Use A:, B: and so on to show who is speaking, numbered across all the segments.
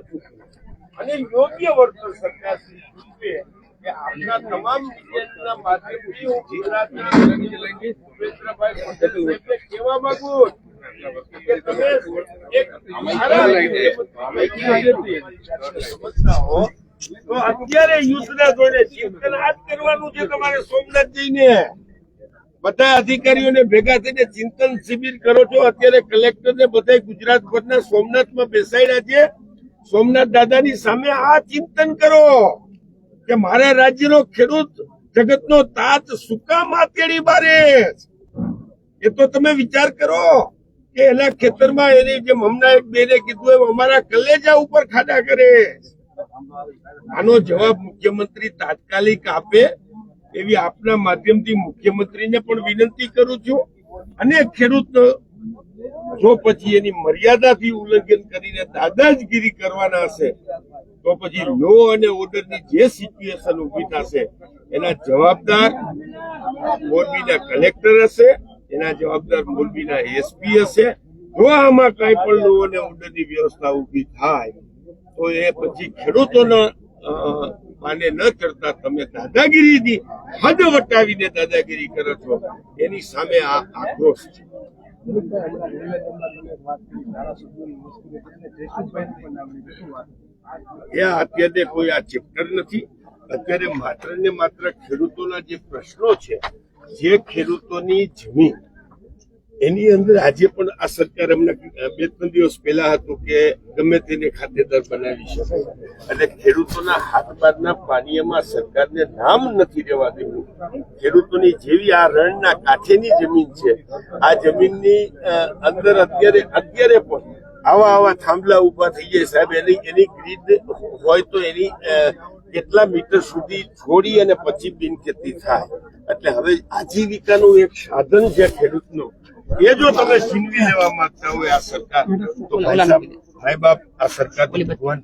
A: ચૂકવે અને યોગ્ય વર્તન સરકાર શ્રી ચૂકવે કે આપના તમામ વિદ્યાર્થીના માધ્યમથી હું ગુજરાતના ભૂપેન્દ્રભાઈ પટેલ સાહેબને કહેવા માંગુ કે તમે એક સારા સમજતા હો તો અત્યારે યુદ્ધના ચિંતન આ કરવાનું છે તમારે સોમનાથ જઈને બધા અધિકારીઓને ભેગા થઈને ચિંતન શિબિર કરો છો. અત્યારે કલેક્ટર ને બધા ગુજરાત ભરના સોમનાથમાં બેસાડ્યા છે. સોમનાથ દાદાની સામે આ ચિંતન કરો કે મારા રાજ્યનો ખેડૂત જગતનો તાત સુકા માતેડી બારે એ તો તમે વિચાર કરો કે એના ખેતરમાં એને જેમ હમણાં એક બેને કીધું એમ અમારા કલેજા ઉપર ખાડા કરે આનો જવાબ મુખ્યમંત્રી તાત્કાલિક આપે એવી આપના માધ્યમથી મુખ્યમંત્રીને પણ વિનંતી કરું છું. અને ખેડૂત જો પછી એની મર્યાદાથી ઉલ્લંઘન કરીને દાદાજગીરી કરવાના હશે, તો પછી લો અને ઓર્ડરની જે સિચ્યુએશન ઊભી થશે, એના જવાબદાર મોરબીના કલેક્ટર હશે, એના જવાબદાર મોરબીના એસપી હશે. જો આમાં કઈ પણ લો અને ઓર્ડરની વ્યવસ્થા ઊભી થાય, તો એ પછી ખેડૂતોના માને ન કરતા તમે દાદાગીરીની હદ વટાવીને દાદાગીરી કરો છો. એની સામે આ આક્રોશ છે. એ અત્યારે કોઈ આ ચેપ્ટર નથી. અત્યારે માત્ર ને માત્ર ખેડૂતોના જે પ્રશ્નો છે, જે ખેડૂતોની જમીન એની અંદર આજે પણ આ સરકાર અમને બે ત્રણ દિવસ પહેલા હતું કે ગમે તેને ખાતેદાર બનાવી શકાય અને ખેડૂતોના હાથ બારના પાણીમાં સરકારને નામ નથી રહેવા દેવું. ખેડૂતોની જેવી આ રણના કાંઠેની જમીન છે, આ જમીનની અંદર અત્યારે અત્યારે પણ આવા આવા થાંભલા ઊભા થઈ જાય સાહેબ. એની એની ગ્રીડ હોય તો એની કેટલા મીટર સુધી છોડી અને પછી બિનખેતી થાય. એટલે હવે આજીવિકાનું એક સાધન છે ખેડૂતનું એ જો તમે છીનવી લેવા માંગતા હોય આ સરકાર તો ભાઈ બાપ આ સરકાર તો ભગવાન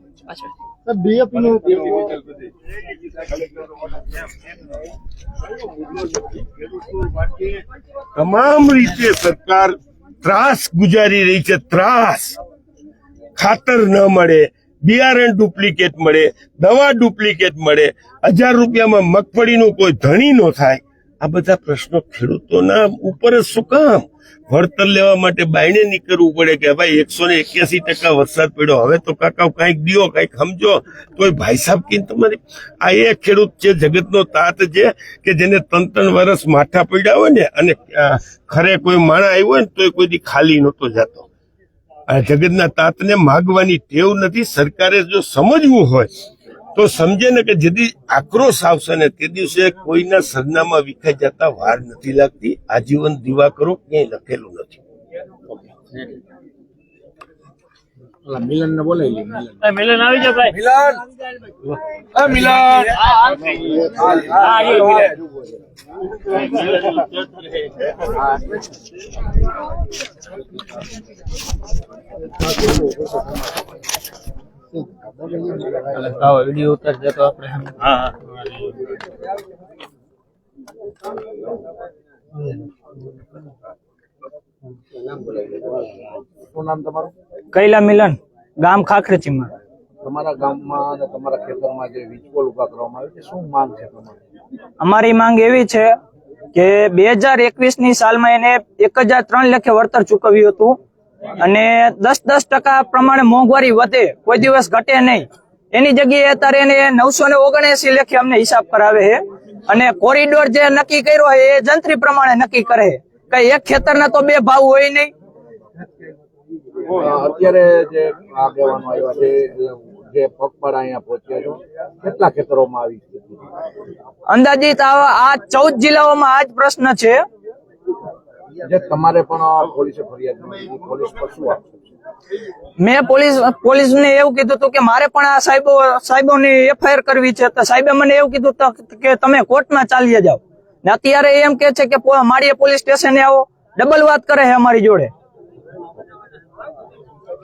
A: તમામ રીતે સરકાર ત્રાસ ગુજારી રહી છે ત્રાસ. ખાતર ન મળે બિયારણ ડુપ્લિકેટ મળે દવા ડુપ્લિકેટ મળે હજાર રૂપિયામાં મગફળીનું કોઈ ધણી નો થાય. આ બધા પ્રશ્નો ખેડૂતોના ઉપર જ શું કામ? વળતર લેવા માટે બાયણે નીકળવું પડે કે ભાઈ એકસો ને એક્યાસી ટકા વરસાદ પડ્યો. હવે તો કાકા કાંઈક દિયો, કાંઈક સમજો તોય ભાઈ સાહેબ કે તમારી, આ એ ખેડૂત છે, જગતનો તાત છે કે જેને ત્રણ ત્રણ વર્ષ માથા પડ્યા હોય ને અને ખરે કોઈ માણા આવ્યો હોય ને તોય કોઈ દી ખાલી નહોતો જતો. આ જગતના તાતને માગવાની ટેવ નથી. સરકારે જો સમજવું હોય તો સમજે ને કે જેથી આક્રોશ આવશે ને તે દિવસે કોઈના સરનામાં વિખાઈ જતા વાર નથી લાગતી. આજીવન દીવા કરો ક્યાંય લખેલું નથી.
B: મિલન ને બોલાવી
C: મિલન. આવી જાવ ભાઈ.
B: મિલન! મિલન!
C: વીડિયો ઉતારજે તો આપણે હા હા.
B: શું નામ તમારું?
C: કૈલા મિલન ગામ ખાખરેચીમાં.
B: તમારા ગામમાં અને તમારા ખેતરમાં જે વીજપોલ ઊભા કરવામાં આવે છે શું માંગ છે તમારી?
C: અમારી માંગ એવી છે કે બે હજાર એકવીસની સાલમાં એને એક હજાર ત્રણ લેખે વળતર ચૂકવ્યું હતું. અને દસ દસ ટકા પ્રમાણે મોંઘવારી વધે કોઈ દિવસ ઘટે નહીં. એની જગ્યાએ અત્યારે એને નવસો ને ઓગણએસી લેખી અમને હિસાબ કરાવે છે. અને કોરિડોર જે નક્કી કર્યો હોય એ જંત્રી પ્રમાણે નક્કી કરે છે. કઈ એક ખેતરના તો બે ભાવ હોય નહીં.
B: અત્યારે જે આગેવાનો આવ્યા છે જે પગપાળા અહીંયા પહોંચ્યા છો કેટલા ખેતરોમાં આવી
C: અંદાજિત આ આ ચૌદ જિલ્લાઓમાં આ જ પ્રશ્ન છે.
B: જે તમારે પણ પોલીસે ફરિયાદ નોંધી પોલીસ પર શું આપશે
C: મેં પોલીસ પોલીસને એવું કીધું હતું કે મારે પણ આ સાહેબો સાહેબોની એફઆઈઆર કરવી છે તો સાહેબે મને એવું કીધું કે તમે કોર્ટમાં ચાલીએ જાઓ. ને અત્યારે એમ કે છે કે માળીએ પોલીસ સ્ટેશને આવો. ડબલ વાત કરે છે અમારી જોડે.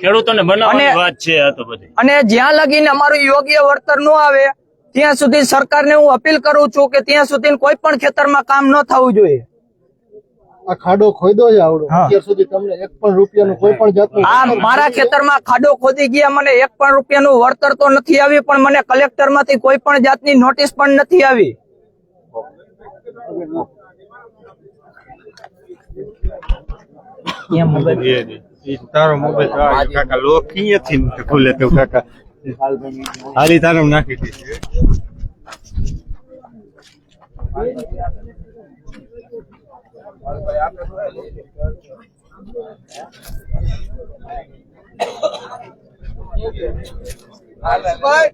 D: ખેડૂતોને બનાવવાની વાત છે આ તો બધી.
C: અને જ્યાં લગીને અમારું યોગ્ય વળતર ન આવે ત્યાં સુધી સરકારને હું અપીલ કરું છું કે ત્યાં સુધી કોઈ પણ ખેતરમાં કામ ન થવું જોઈએ.
E: આ ખાડો ખોદ્યો છે આવડો. અત્યાર સુધી તમને એક પણ રૂપિયાનું કોઈ પણ જાતનું
C: આ મારા ખેતરમાં ખાડો ખોદી ગયા મને એક પણ રૂપિયાનું વળતર તો નથી આવી પણ મને કલેક્ટરમાંથી કોઈ પણ જાતની નોટિસ પણ નથી આવી.
F: તારો મોબાઈલ કાકા લોક ક્યાંથી ખુલે તો કાકા. હાલી તારો નાખી દીધી
A: ભાઈ